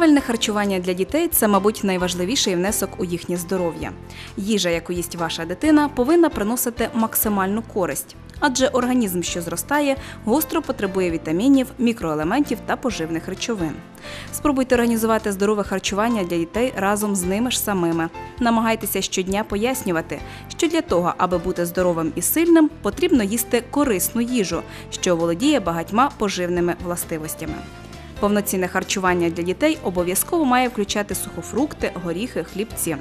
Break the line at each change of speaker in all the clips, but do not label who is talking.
Правильне харчування для дітей це, мабуть, найважливіший внесок у їхнє здоров'я. Їжа, яку їсть ваша дитина, повинна приносити максимальну користь, адже організм, що зростає, гостро потребує вітамінів, мікроелементів та поживних речовин. Спробуйте організувати здорове харчування для дітей разом з ними ж самими. Намагайтеся щодня пояснювати, що для того, аби бути здоровим і сильним, потрібно їсти корисну їжу, що володіє багатьма поживними властивостями. Повноцінне харчування для дітей обов'язково має включати сухофрукти, горіхи, хлібці.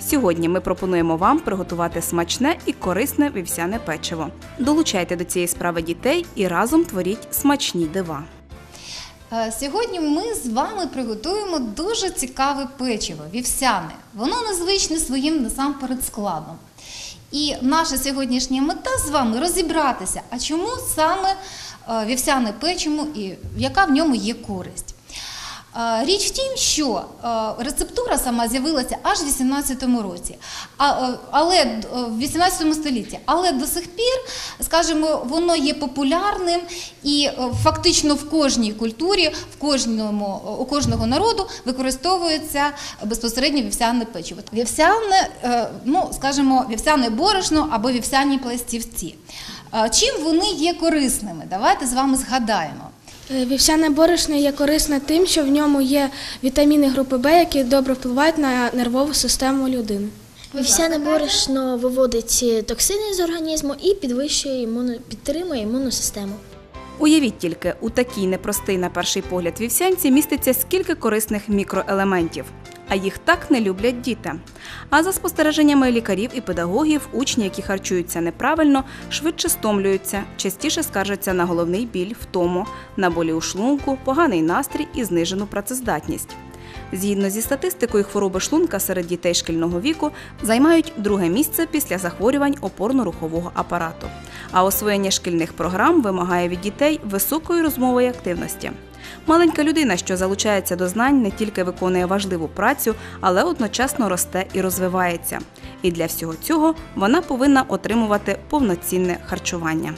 Сьогодні ми пропонуємо вам приготувати смачне і корисне вівсяне печиво. Долучайте до цієї справи дітей і разом творіть смачні дива.
Е, Сьогодні ми з вами приготуємо дуже цікаве печиво вівсяне. Воно незвичне своїм насамперед складом. І наша сьогоднішня мета з вами розібратися, а чому саме вівсяне печиво і яка в ньому є користь. Е, Річ в тім, що е, рецептура сама з'явилася аж в 18 році, е, але е, в 18 столітті. Але до сих пір, скажімо, воно є популярним і е, фактично в кожній культурі, в кожному, у кожного народу використовується безпосередньо вівсяне печиво. Вівсяне, е, ну скажімо, вівсяне борошно або вівсяні пластівці. Чим вони є корисними? Давайте з вами згадаємо.
Е, Вівсяне борошно є корисне тим, що в ньому є вітаміни групи Б, які добре впливають на нервову систему людини.
Вівсяне борошно виводить токсини з організму і підвищує імуну, підтримує імунну систему.
Уявіть тільки, у такій непростий на перший погляд вівсянці міститься скільки корисних мікроелементів. А їх так не люблять діти. А за спостереженнями лікарів і педагогів, учні, які харчуються неправильно, швидше стомлюються, частіше скаржаться на головний біль, втому, на болі у шлунку, поганий настрій і знижену працездатність. Згідно зі статистикою, хвороби шлунка серед дітей шкільного віку займають друге місце після захворювань опорно-рухового апарату. А освоєння шкільних програм вимагає від дітей високої розмової активності. Маленька людина, що залучається до знань, не тільки виконує важливу працю, але одночасно росте і розвивається. І для всього цього вона повинна отримувати повноцінне харчування.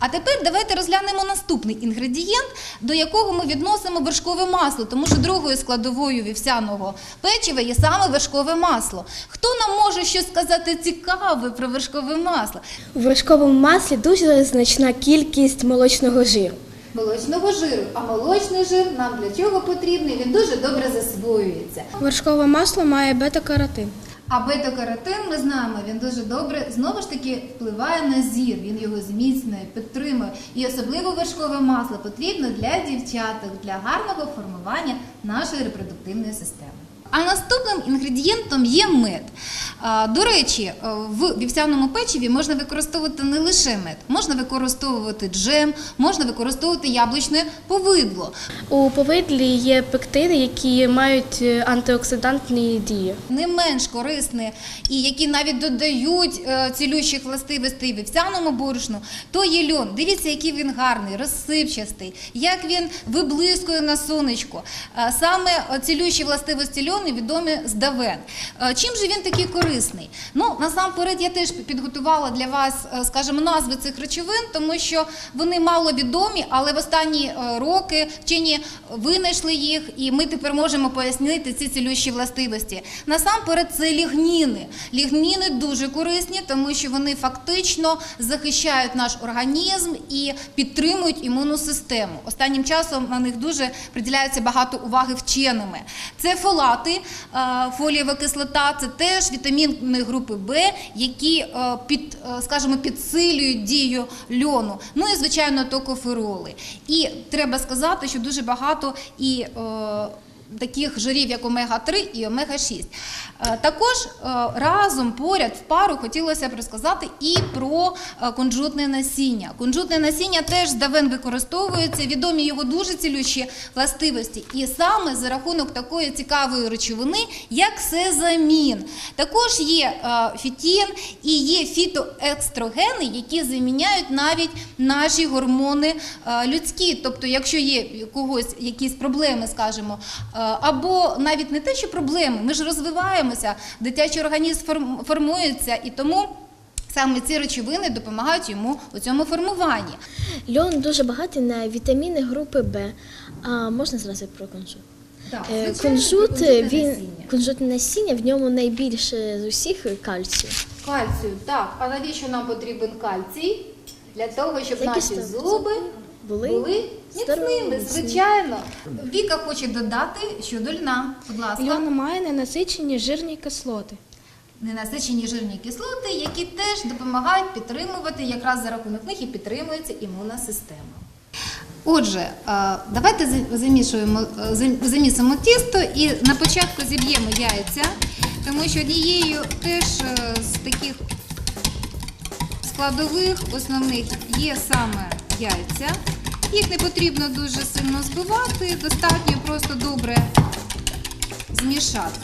А тепер давайте розглянемо наступний інгредієнт, до якого ми відносимо вершкове масло, тому що другою складовою вівсяного печива є саме вершкове масло. Хто нам може щось сказати цікаве про вершкове масло?
У вершковому маслі дуже значна кількість молочного жиру.
Молочного жиру. А молочний жир нам для чого потрібний? Він дуже добре засвоюється.
Вершкове масло має бета-каротин.
А бета-каротин, ми знаємо, він дуже добре знову ж таки впливає на зір. Він його зміцнює, підтримує. І особливо вершкове масло потрібно для дівчаток, для гарного формування нашої репродуктивної системи. А наступним інгредієнтом є мед. До речі, е, в вівсяному печиві можна використовувати не лише мед, можна використовувати джем, можна використовувати яблучне повидло.
У повидлі є пектиди, які мають е, антиоксидантні дії.
не менш корисне і які навіть додають е, цілющих властивостей вівсяному борошну, то є льон. Дивіться, який він гарний, розсипчастий, як він виблискує на сонечко. Е, Саме цілющі властивості льону відомі з давен. Чим же він такий корисний? Ну, насамперед, я теж підготувала для вас, е, скажімо, назви цих речовин, тому що вони мало відомі, але в останні е, роки вчені винайшли їх, і ми тепер можемо пояснити ці цілющі властивості. Насамперед, це лігніни. Лігніни дуже корисні, тому що вони фактично захищають наш організм і підтримують імунну систему. Останнім часом на них дуже приділяється багато уваги вченими. Це фолати, е, фолієва кислота, це теж вітаміни групи Б, які е, під, е, скажімо, підсилюють дію льону. Ну і звичайно токофероли. І треба сказати, що дуже багато і таких жирів, як омега-3 і омега-6. Е, Також е, разом поряд в пару хотілося б розказати і про е, кунжутне насіння. Кунжутне насіння теж здавен використовується, відомі його дуже цілющі властивості. І саме за рахунок такої цікавої речовини, як сезамін. Також є фітін і є фітоекстрогени, які заміняють навіть наші гормони людські. Тобто, якщо є у когось якісь проблеми, скажімо, або навіть не те, що проблеми, ми ж розвиваємося, дитячий організм форм- формується і тому. Саме ці речовини допомагають йому у цьому формуванні.
Льон дуже багатий на вітаміни групи Б. А можна зразу про конжут?
Так,
Е,
звичайно,
Кунжут,
кунжутне
він
насіння.
кунжутне насіння, в ньому найбільше з усіх кальцію.
Кальцію, так. А навіщо нам потрібен кальцій? Для того, щоб
Захист
наші зуби
були
були міцними,
міцні.
звичайно. Віка хоче додати щодо льна. Будь ласка.
Льон має ненасичені жирні кислоти.
Ненасичені жирні кислоти, які теж допомагають підтримувати, якраз за рахунок них і підтримується імунна система. Отже, давайте замішуємо, замісимо тісто і на початку зіб'ємо яйця, тому що однією теж е, з таких складових основних є саме яйця. Їх не потрібно дуже сильно збивати, достатньо просто добре змішати.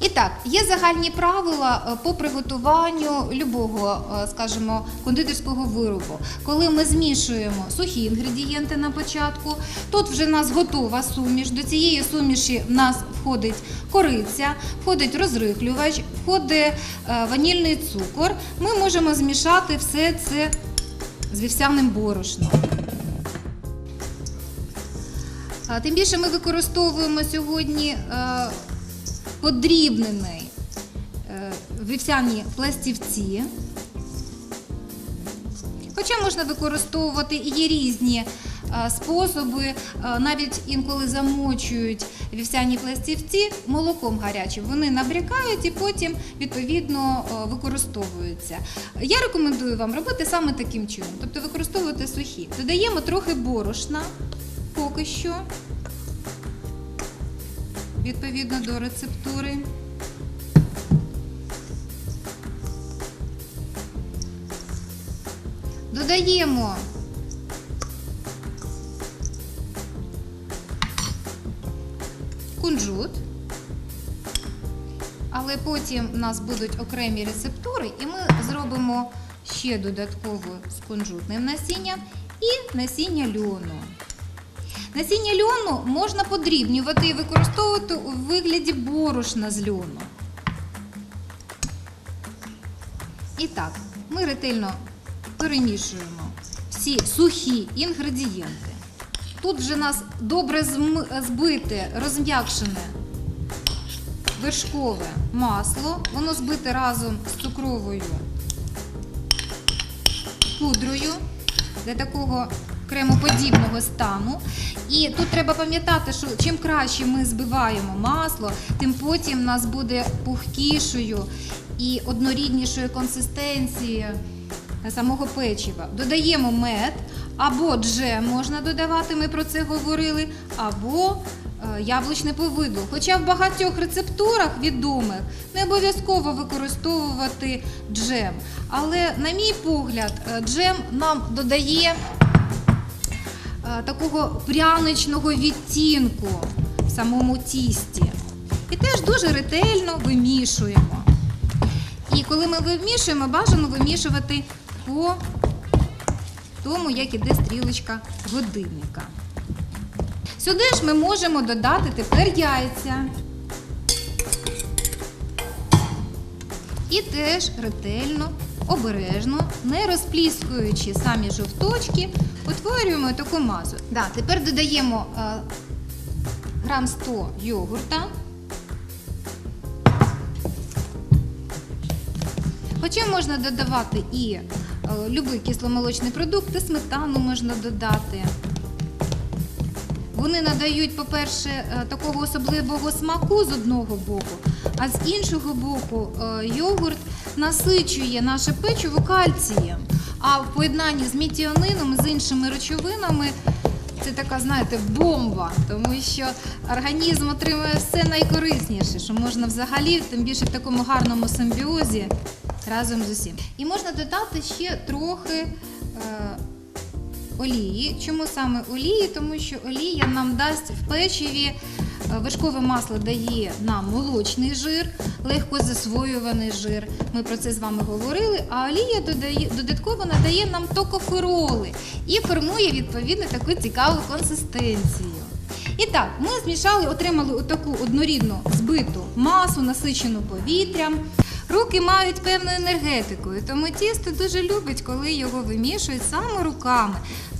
І так, є загальні правила е, по приготуванню любого, е, скажімо, кондитерського виробу. Коли ми змішуємо сухі інгредієнти на початку, тут вже в нас готова суміш. До цієї суміші в нас входить кориця, входить розрихлювач, входить е, ванільний цукор. Ми можемо змішати все це з вівсяним борошном. Тим більше ми використовуємо сьогодні е, подрібнений е, вівсяні пластівці. Хоча можна використовувати і є різні е, способи, навіть інколи замочують вівсяні пластівці молоком гарячим. Вони набрякають і потім відповідно використовуються. Я рекомендую вам робити саме таким чином, тобто використовувати сухі. Додаємо трохи борошна поки що, відповідно до рецептури. Додаємо кунжут, але потім у нас будуть окремі рецептури, і ми зробимо ще додатково з кунжутним насінням і насіння льону. Насіння льону можна подрібнювати і використовувати у вигляді борошна з льону. І так, ми ретельно перемішуємо всі сухі інгредієнти. Тут вже нас добре збите, розм'якшене вершкове масло. Воно збите разом з цукровою пудрою для такого кремоподібного стану. І тут треба пам'ятати, що чим краще ми збиваємо масло, тим потім в нас буде пухкішою і одноріднішою консистенції самого печива. Додаємо мед або джем можна додавати, ми про це говорили, або е, яблучне повидло. Хоча в багатьох рецептурах відомих не обов'язково використовувати джем. Але, на мій погляд, е, джем нам додає такого пряничного відтінку в самому тісті. І теж дуже ретельно вимішуємо. І коли ми вимішуємо, бажано вимішувати по тому, як іде стрілочка годинника. Сюди ж ми можемо додати тепер яйця. І теж ретельно, обережно, не розпліскуючи самі жовточки, утворюємо таку масу. Да, тепер додаємо е, грам 100 йогурта. Хоча можна додавати і е, любий кисломолочний продукт, і сметану можна додати. Вони надають, по-перше, е, такого особливого смаку з одного боку, а з іншого боку, е, йогурт насичує наше печиво кальцієм. А в поєднанні з мітіонином з іншими речовинами це така, знаєте, бомба, тому що організм отримує все найкорисніше, що можна взагалі, тим більше в такому гарному симбіозі разом з усім. І можна додати ще трохи. Е, олії. Чому саме олії? Тому що олія нам дасть в печиві. Е, Вершкове масло дає нам молочний жир, легко засвоюваний жир. Ми про це з вами говорили. А олія додає, додатково надає нам токофероли і формує відповідно таку цікаву консистенцію. І так, ми змішали, отримали отаку однорідну збиту масу, насичену повітрям. Руки мають певну енергетику, і тому тісто дуже любить, коли його вимішують саме руками.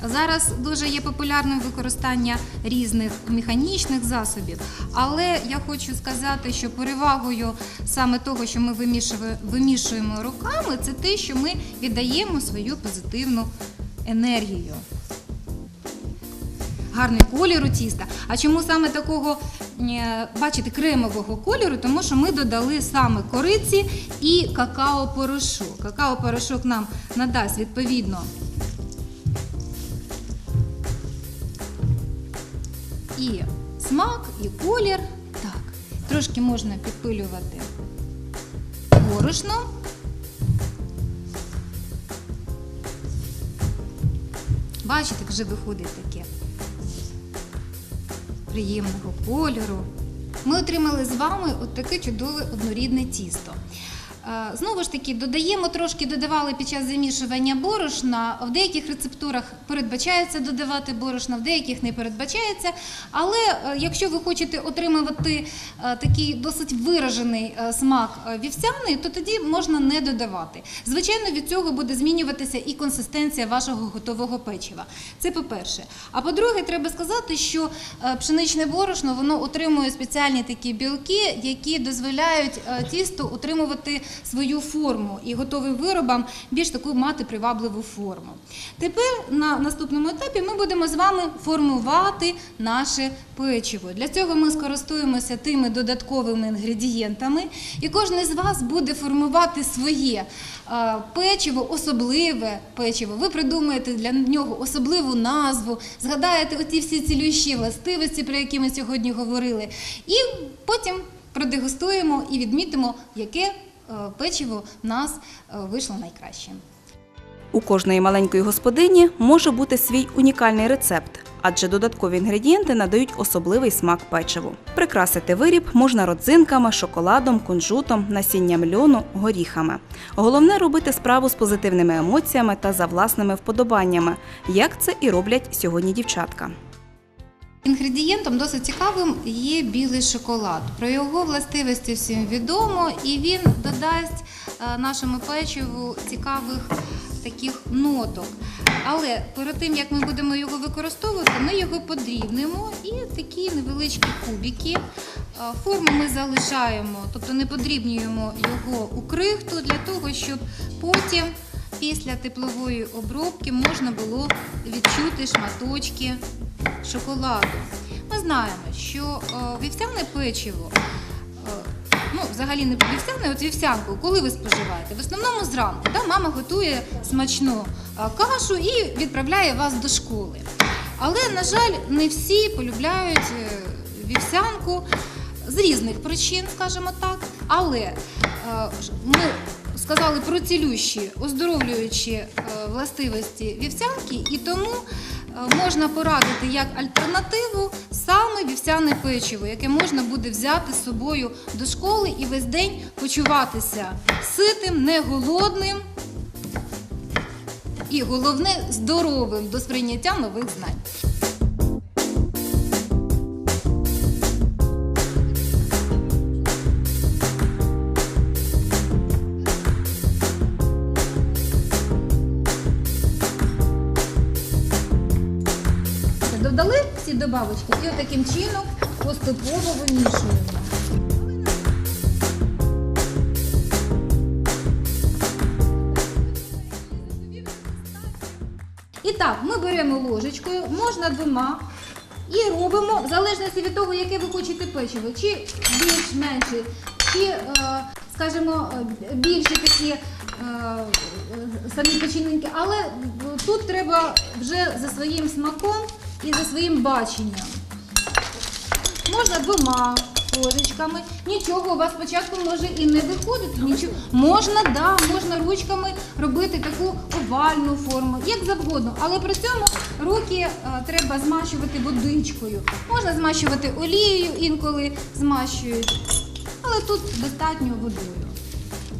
Зараз дуже є популярним використання різних механічних засобів. Але я хочу сказати, що перевагою саме того, що ми вимішуємо руками, це те, що ми віддаємо свою позитивну енергію гарний колір у тіста. А чому саме такого, бачите, кремового кольору? Тому що ми додали саме кориці і какао-порошок. Какао-порошок нам надасть відповідно і смак, і колір. Так, трошки можна підпилювати борошно. Бачите, вже виходить таке приємного кольору. Ми отримали з вами от таке чудове однорідне тісто. Е, Знову ж таки, додаємо трошки, додавали під час замішування борошна. В деяких рецептурах передбачається додавати борошна, в деяких не передбачається. Але е, якщо ви хочете отримувати е, такий досить виражений смак вівсяний, то тоді можна не додавати. Звичайно, від цього буде змінюватися і консистенція вашого готового печива. Це по-перше. А по-друге, треба сказати, що пшеничне борошно воно отримує спеціальні такі білки, які дозволяють тісту утримувати свою форму і готовим виробам більш таку мати привабливу форму. Тепер на наступному етапі ми будемо з вами формувати наше печиво. Для цього ми скористуємося тими додатковими інгредієнтами, і кожен з вас буде формувати своє е, печиво, особливе печиво. Ви придумаєте для нього особливу назву, згадаєте оті всі цілющі властивості, про які ми сьогодні говорили, і потім продегустуємо і відмітимо, яке печиво в нас е, вийшло найкраще.
У кожної маленької господині може бути свій унікальний рецепт, адже додаткові інгредієнти надають особливий смак печиву. Прикрасити виріб можна родзинками, шоколадом, кунжутом, насінням льону, горіхами. Головне робити справу з позитивними емоціями та за власними вподобаннями, як це і роблять сьогодні дівчатка.
Інгредієнтом досить цікавим є білий шоколад. Про його властивості всім відомо, і він додасть е, нашому печиву цікавих таких ноток. Але перед тим як ми будемо його використовувати, ми його подрібнемо і такі невеличкі кубики. Е, Форму ми залишаємо, тобто не подрібнюємо його у крихту для того, щоб потім після теплової обробки можна було відчути шматочки шоколаду. Ми знаємо, що е, вівсяне печиво, е, ну взагалі не вівсяне, от вівсянку, коли ви споживаєте? В основному зранку. Да, мама готує смачну е, кашу і відправляє вас до школи. Але, на жаль, не всі полюбляють вівсянку з різних причин, скажімо так. Але ми сказали про цілющі, оздоровлюючі властивості вівсянки, і тому можна порадити як альтернативу саме вівсяне печиво, яке можна буде взяти з собою до школи і весь день почуватися ситим, не голодним і головне здоровим до сприйняття нових знань. Додали добавочки і отаким чином поступово вимішуємо. І так, ми беремо ложечкою, можна двома, і робимо, в залежності від того, яке ви хочете печиво, чи більш-менше, чи, е, скажімо, більші такі е, самі печінки. Але тут треба вже за своїм смаком і за своїм баченням. Можна двома ложечками. Нічого, у вас спочатку може і не виходити. Нічого. Можна, да, можна ручками робити таку овальну форму, як завгодно. Але при цьому руки е, треба змащувати водичкою. Можна змащувати олією, інколи змащують. Але тут достатньо водою.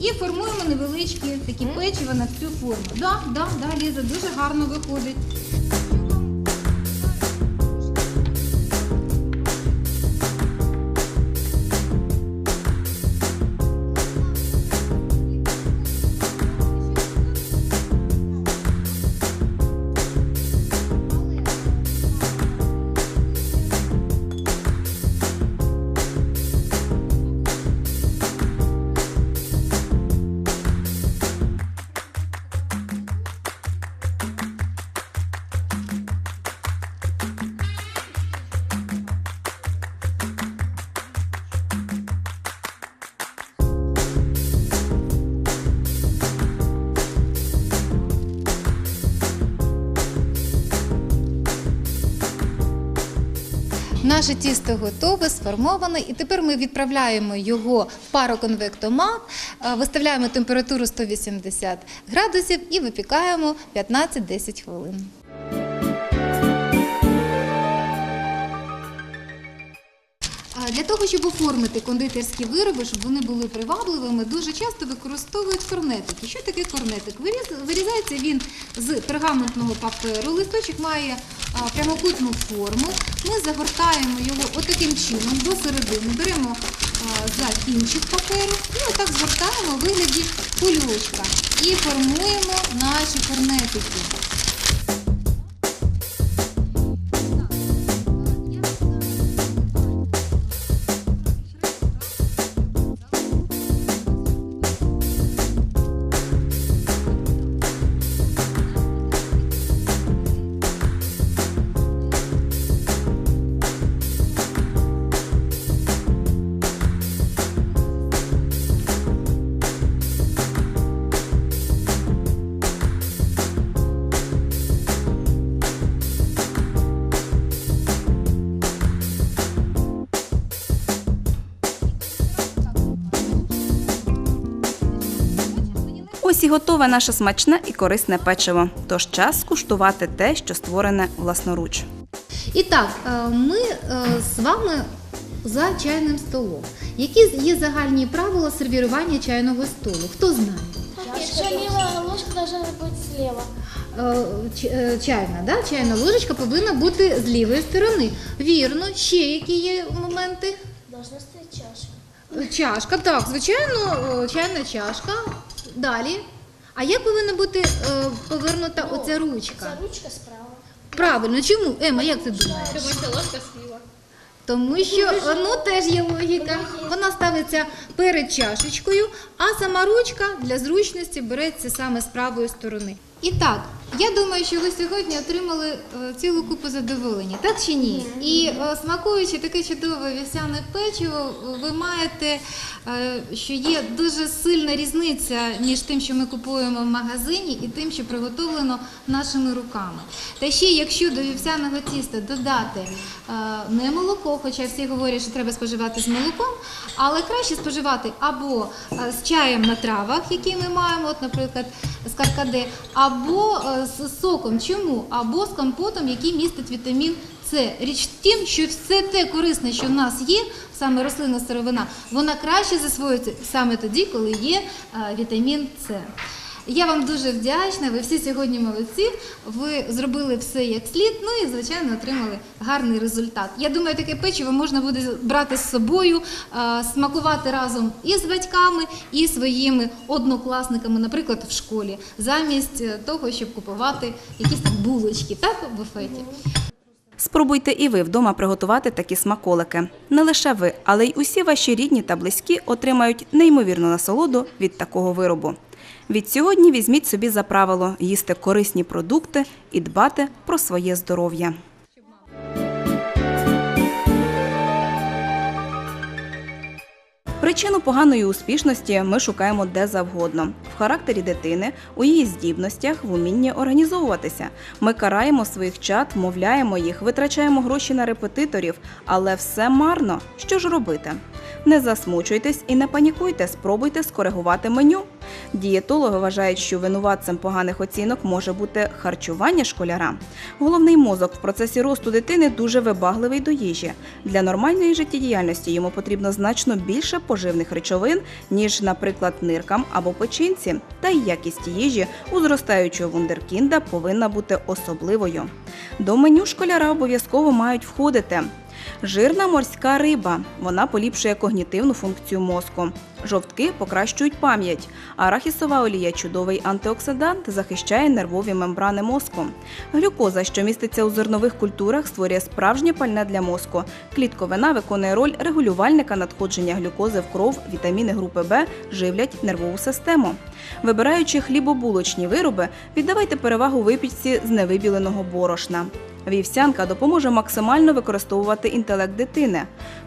І формуємо невеличкі такі печива на цю форму. Да, да, да, Ліза, дуже гарно виходить. Наше тісто готове, сформоване, і тепер ми відправляємо його в пароконвектомат, е, виставляємо температуру 180 градусів і випікаємо 15-10 хвилин. Для того, щоб оформити кондитерські вироби, щоб вони були привабливими, дуже часто використовують корнетики. Що таке корнетик? Вирізається він з пергаментного паперу. Листочок має прямокутну форму. Ми загортаємо його отаким чином до середини. Беремо за кінчик паперу і отак згортаємо у вигляді кульочка і формуємо наші корнетики.
Ось і готове наше смачне і корисне печиво. Тож час скуштувати те, що створене власноруч.
І так, е, ми е, з вами за чайним столом. Які є загальні правила сервірування чайного столу? Хто знає?
Якщо ліва ложка должна бути зліва.
Е, Чайна, да? чайна ложечка повинна бути з лівої сторони. Вірно, ще які є моменти?
Должна стояти чашка.
Чашка, так, звичайно, чайна чашка. Далі. А як повинна бути е, повернута оця ручка?
ручка справа.
Правильно, чому? Ема, як ти думаєш?
Тому що ложка сліва.
Тому що ну теж є логіка. Вона ставиться перед чашечкою, а сама ручка для зручності береться саме з правої сторони. І так, я думаю, що ви сьогодні отримали е, цілу купу задоволення, так чи ні? І е, смакуючи таке чудове вівсяне печиво, ви маєте, е, що є дуже сильна різниця між тим, що ми купуємо в магазині, і тим, що приготовлено нашими руками. Та ще якщо до вівсяного тіста додати не молоко, хоча всі говорять, що треба споживати з молоком, але краще споживати або з чаєм на травах, який ми маємо, от, наприклад, з каркаде, або е, з соком. Чому? Або з компотом, який містить вітамін С. Річ в тім, що все те корисне, що в нас є, саме рослинна сировина, вона краще засвоюється саме тоді, коли є е, вітамін С. Я вам дуже вдячна. Ви всі сьогодні молодці. Ви зробили все як слід. Ну і звичайно отримали гарний результат. Я думаю, таке печиво можна буде брати з собою, е, смакувати разом і з батьками, і своїми однокласниками, наприклад, в школі, замість е, того, щоб купувати якісь там булочки, так в буфеті.
Спробуйте і ви вдома приготувати такі смаколики. Не лише ви, але й усі ваші рідні та близькі отримають неймовірну насолоду від такого виробу. Від сьогодні візьміть собі за правило їсти корисні продукти і дбати про своє здоров'я. Причину поганої успішності ми шукаємо де завгодно в характері дитини, у її здібностях, в умінні організовуватися. Ми караємо своїх чат, вмовляємо їх, витрачаємо гроші на репетиторів, але все марно. Що ж робити? Не засмучуйтесь і не панікуйте, спробуйте скоригувати меню. Дієтологи вважають, що винуватцем поганих оцінок може бути харчування школяра. Головний мозок в процесі росту дитини дуже вибагливий до їжі. Для нормальної життєдіяльності йому потрібно значно більше поживних речовин, ніж, наприклад, ниркам або печінці. Та й якість їжі у зростаючого вундеркінда повинна бути особливою. До меню школяра обов'язково мають входити Жирна морська риба. Вона поліпшує когнітивну функцію мозку. Жовтки покращують пам'ять. Арахісова олія чудовий антиоксидант захищає нервові мембрани мозку. Глюкоза, що міститься у зернових культурах, створює справжнє пальне для мозку. Клітковина виконує роль регулювальника надходження глюкози в кров, вітаміни групи Б живлять нервову систему. Вибираючи хлібобулочні вироби, віддавайте перевагу випічці з невибіленого борошна. Вівсянка допоможе максимально використовувати інтелект дитини.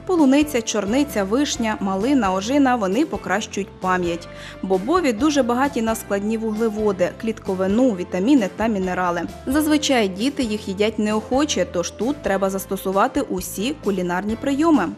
Полуниця, чорниця, вишня, малина, ожина вони покращують пам'ять. Бобові дуже багаті на складні вуглеводи, клітковину, вітаміни та мінерали. Зазвичай діти їх їдять неохоче, тож тут треба застосувати усі кулінарні прийоми.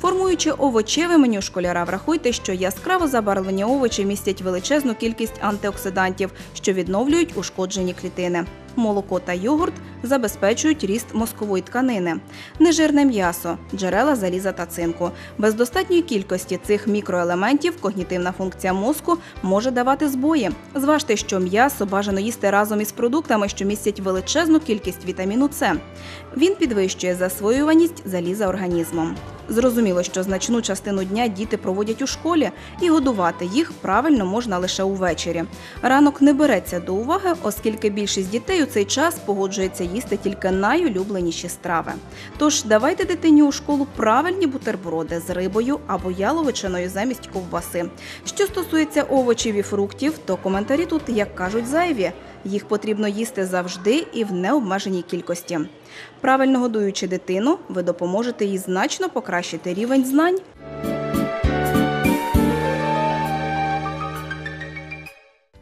Формуючи овочеве меню школяра, врахуйте, що яскраво забарвлені овочі містять величезну кількість антиоксидантів, що відновлюють ушкоджені клітини. Молоко та йогурт забезпечують ріст мозкової тканини, нежирне м'ясо, джерела заліза та цинку. Без достатньої кількості цих мікроелементів когнітивна функція мозку може давати збої. Зважте, що м'ясо бажано їсти разом із продуктами, що містять величезну кількість вітаміну С. Він підвищує засвоюваність заліза організмом. Зрозуміло, що значну частину дня діти проводять у школі, і годувати їх правильно можна лише увечері. Ранок не береться до уваги, оскільки більшість дітей у цей час погоджується їсти тільки найулюбленіші страви. Тож давайте дитині у школу правильні бутерброди з рибою або яловичиною замість ковбаси. Що стосується овочів і фруктів, то коментарі тут, як кажуть, зайві. Їх потрібно їсти завжди і в необмеженій кількості. Правильно годуючи дитину, ви допоможете їй значно покращити рівень знань.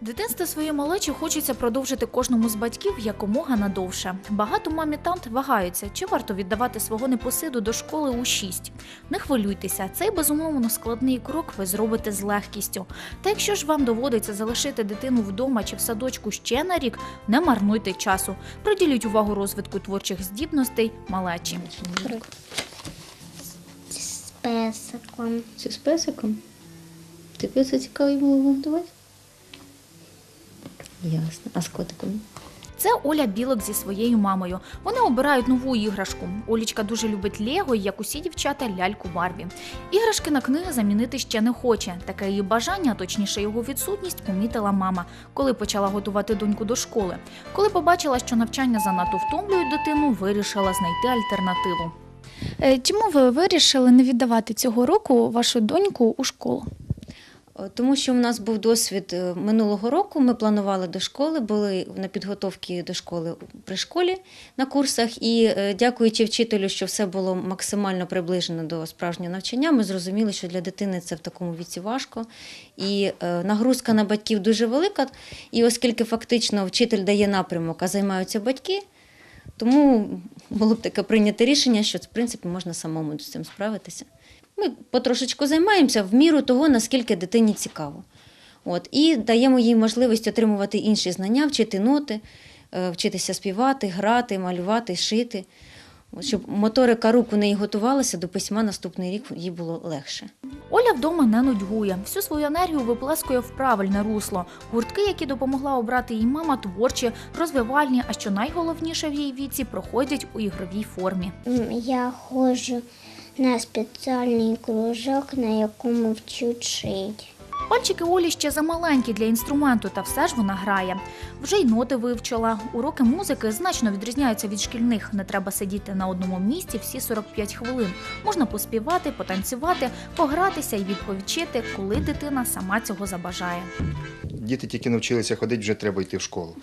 Дитинство своєї малечі хочеться продовжити кожному з батьків якомога надовше. Багато мамі тант вагаються, чи варто віддавати свого непосиду до школи у 6. Не хвилюйтеся, цей безумовно складний крок ви зробите з легкістю. Та якщо ж вам доводиться залишити дитину вдома чи в садочку ще на рік, не марнуйте часу. Приділіть увагу розвитку творчих здібностей малечі.
З песиком.
Це з песиком? Тебе це цікаво було готувати? Ясно. А з котиком?
Це Оля Білок зі своєю мамою. Вони обирають нову іграшку. Олічка дуже любить Лего, і, як усі дівчата, ляльку Барбі. Іграшки на книги замінити ще не хоче. Таке її бажання, а точніше його відсутність, помітила мама, коли почала готувати доньку до школи. Коли побачила, що навчання занадто втомлюють дитину, вирішила знайти альтернативу.
Е, Чому ви вирішили не віддавати цього року вашу доньку у школу?
Е, Тому що в нас був досвід е, минулого року. Ми планували до школи, були на підготовці до школи при школі на курсах. І е, дякуючи вчителю, що все було максимально приближено до справжнього навчання, ми зрозуміли, що для дитини це в такому віці важко. І нагрузка на батьків дуже велика. І оскільки фактично вчитель дає напрямок, а займаються батьки. Тому було б таке прийняте рішення, що в принципі можна самому з цим справитися. Ми потрошечку займаємося в міру того, наскільки дитині цікаво. От, і даємо їй можливість отримувати інші знання, вчити ноти, е, вчитися співати, грати, малювати, шити. От, щоб моторика рук у неї готувалася до письма наступний рік їй було легше.
Оля вдома не нудьгує. Всю свою енергію виплескує в правильне русло. Гуртки, які допомогла обрати їй мама, творчі, розвивальні, а що найголовніше в її віці, проходять у ігровій формі.
Я ходжу на спеціальний кружок, на якому вчуть шити.
Пальчики Олі ще замаленькі для інструменту, та все ж вона грає. Вже й ноти вивчила. Уроки музики значно відрізняються від шкільних. Не треба сидіти на одному місці всі 45 хвилин. Можна поспівати, потанцювати, погратися і відповідчити, коли дитина сама цього забажає.
Діти тільки навчилися ходити, вже треба йти в школу.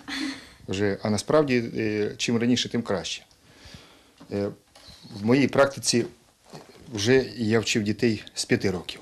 Вже, а насправді, е, чим раніше, тим краще. Е, В моїй практиці вже я вчив дітей з п'яти років.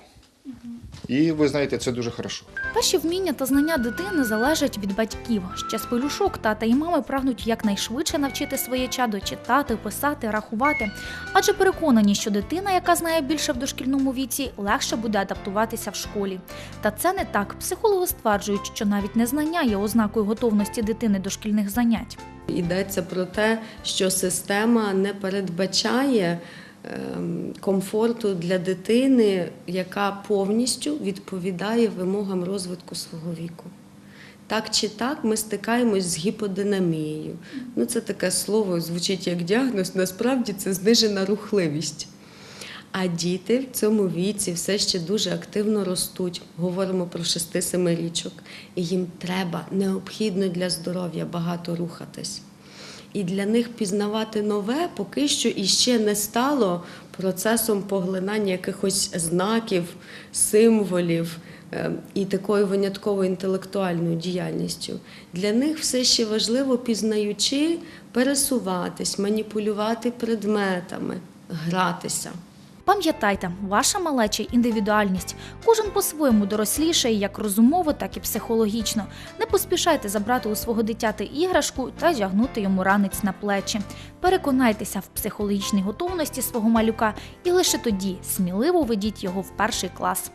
І ви знаєте, це дуже хорошо.
Перші вміння та знання дитини залежать від батьків. Ще з пелюшок тата і мами прагнуть якнайшвидше навчити своє чадо читати, писати, рахувати. Адже переконані, що дитина, яка знає більше в дошкільному віці, легше буде адаптуватися в школі. Та це не так. Психологи стверджують, що навіть незнання є ознакою готовності дитини до шкільних занять.
Йдеться про те, що система не передбачає комфорту для дитини, яка повністю відповідає вимогам розвитку свого віку. Так чи так ми стикаємось з гіподинамією. Ну, це таке слово звучить як діагноз, насправді це знижена рухливість. А діти в цьому віці все ще дуже активно ростуть. Говоримо про 6-7 річок. І їм треба необхідно для здоров'я багато рухатись. І для них пізнавати нове поки що іще не стало процесом поглинання якихось знаків, символів е, і такою винятковою інтелектуальною діяльністю. Для них все ще важливо, пізнаючи, пересуватись, маніпулювати предметами, гратися.
Пам'ятайте, ваша малеча індивідуальність. Кожен по-своєму дорослішає як розумово, так і психологічно. Не поспішайте забрати у свого дитяти іграшку та тягнути йому ранець на плечі. Переконайтеся в психологічній готовності свого малюка і лише тоді сміливо ведіть його в перший клас.